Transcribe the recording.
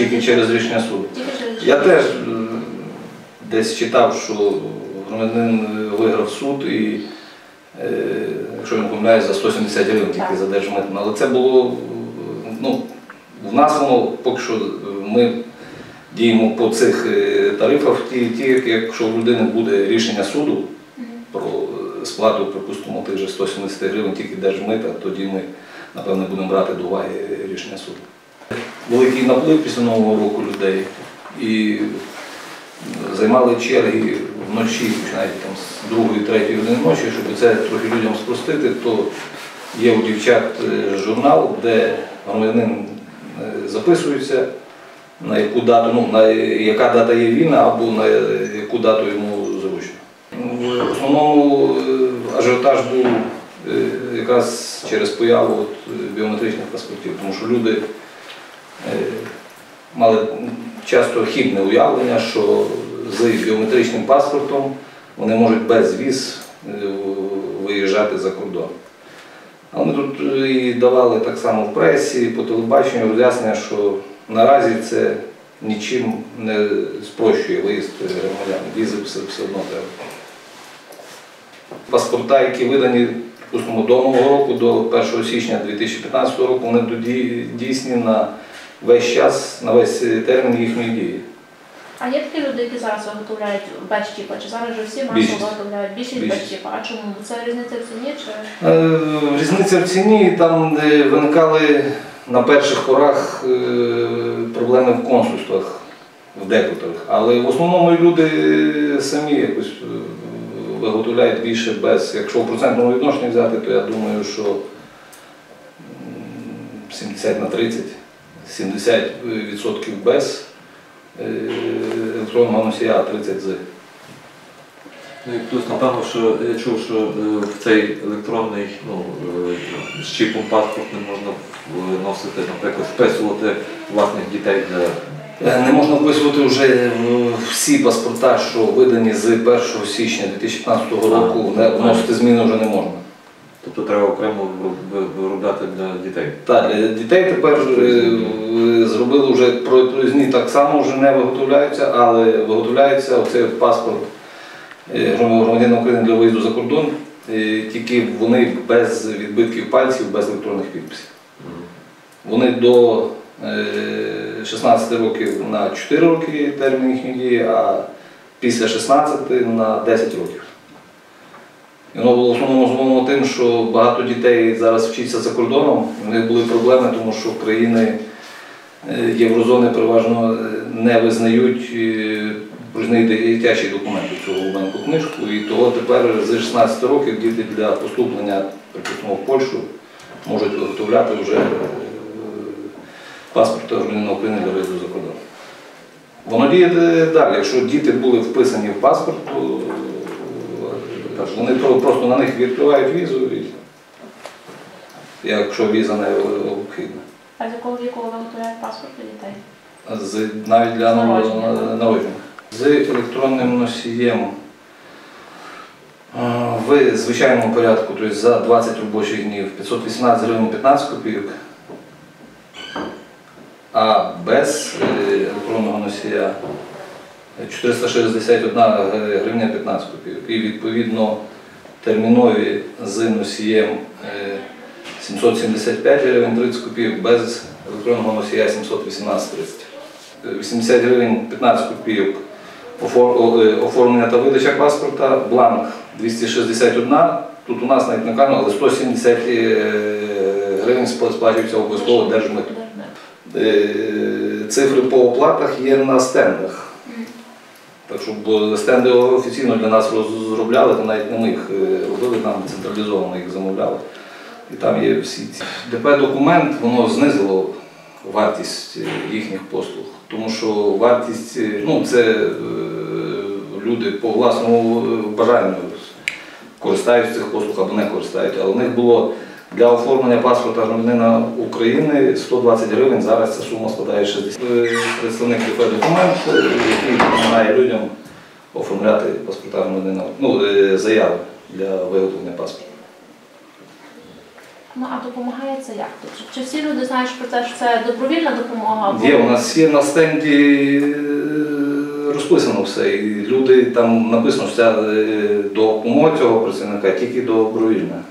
Тільки через рішення суду. Я теж десь читав, що громадянин виграв суд і, е, якщо я не помиляюсь, за 170 гривень тільки за держмитну. Але це було, ну, в нас воно поки що ми діємо по цих е, тарифах, ті, ті, якщо у людини буде рішення суду про сплату, припустимо, тих же 170 гривень тільки держмита, тоді ми, напевно, будемо брати до уваги рішення суду. Великий наплив після Нового року людей. І займали черги вночі, починаючи там з другої, третьої години ночі, щоб це трохи людям спростити, то є у дівчат е, журнал, де громадянин е, записується, на яку дату, ну, на яка дата є війна або на яку дату йому зручно. В основному е, ажіотаж був якраз через появу от, біометричних паспортів, тому що люди мали часто хібне уявлення, що з біометричним паспортом вони можуть без віз е, виїжджати за кордон. А ми тут е, і давали так само в пресі, по телебаченню роз'яснення, що наразі це нічим не спрощує виїзд громадян. Візи все, все одно треба. Паспорта, які видані припустимо, до Нового року, до 1 січня 2015 року, вони тоді дійсні на весь час, на весь термін їхньої дії. А є такі люди, які зараз виготовляють без чіпа? Чи зараз вже всі масово Більшість. виготовляють більшість без Більшість. чіпа? А чому? Це різниця в ціні чи Е, Різниця в ціні, там де виникали на перших порах е, проблеми в консульствах, в декотрих. Але в основному люди самі якось е, виготовляють більше без. Якщо в процентному відношенні взяти, то я думаю, що м, 70 на 30, 70% без е, електронного носія, а 30 з. Ну, і плюс, напевно, що я чув, що е, в цей електронний ну, е, з чіпом паспорт не можна е, носити, наприклад, вписувати власних дітей для. Не можна вписувати вже всі паспорта, що видані з 1 січня 2015 року, вносити зміни вже не можна. Тобто треба окремо виробляти для дітей. Так, для дітей тепер е, зробили вже про- проїзні так само вже не виготовляються, але виготовляється оцей паспорт е, громадянина України для виїзду за кордон, е, тільки вони без відбитків пальців, без електронних підписів. Вони до е, 16 років на 4 роки термін їхньої дії, а після 16 на 10 років. Воно було в основному зумовлено тим, що багато дітей зараз вчаться за кордоном, у них були проблеми, тому що країни е, Єврозони переважно е, не визнають е, пружний дитячий документ цю голубеньку книжку. І того тепер з 16 років діти для поступлення, припустимо, в Польщу можуть виготовляти вже паспорт громадянина України для виїзду за кордон. Воно діє далі. Якщо діти були вписані в паспорт, то е, вони просто на них відкривають візу, і, якщо віза не необхідна. а з якого віку виготовляють паспорт для дітей? З, навіть для народження. З електронним носієм в звичайному порядку, тобто за 20 робочих днів 518 гривень 15 копійок, а без е, електронного носія 461 гривня 15 копійок. І відповідно термінові з носієм е, 775 гривень 30 копійок, без електронного носія 718 30. 80 гривень 15 копійок е, оформлення та видача паспорта, бланк 261, тут у нас навіть не кажуть, але 170 е, гривень спла- сплачується обов'язково держмитом. Е, Цифри по оплатах є на стендах. Так що стенди офіційно для нас розробляли, то навіть не ми їх робили, нам централізовано їх замовляли. І там є всі ці. ДП-документ, воно знизило вартість е, їхніх послуг. Тому що вартість, е, ну це е, люди по власному бажанню користаються цих послуг або не користаються. Але у них було для оформлення паспорта громадянина України 120 гривень, зараз ця сума складає 60. Е, Представник ДП документ, який допомагає людям оформляти паспорта громадянина, ну, е, заяви для виготовлення паспорта. Ну а допомагає це як? Чи, чи всі люди знають про те, що це добровільна допомога? або- Є, у нас є на стенді е, розписано все. І люди там написано, що ця е, допомога цього працівника тільки добровільна.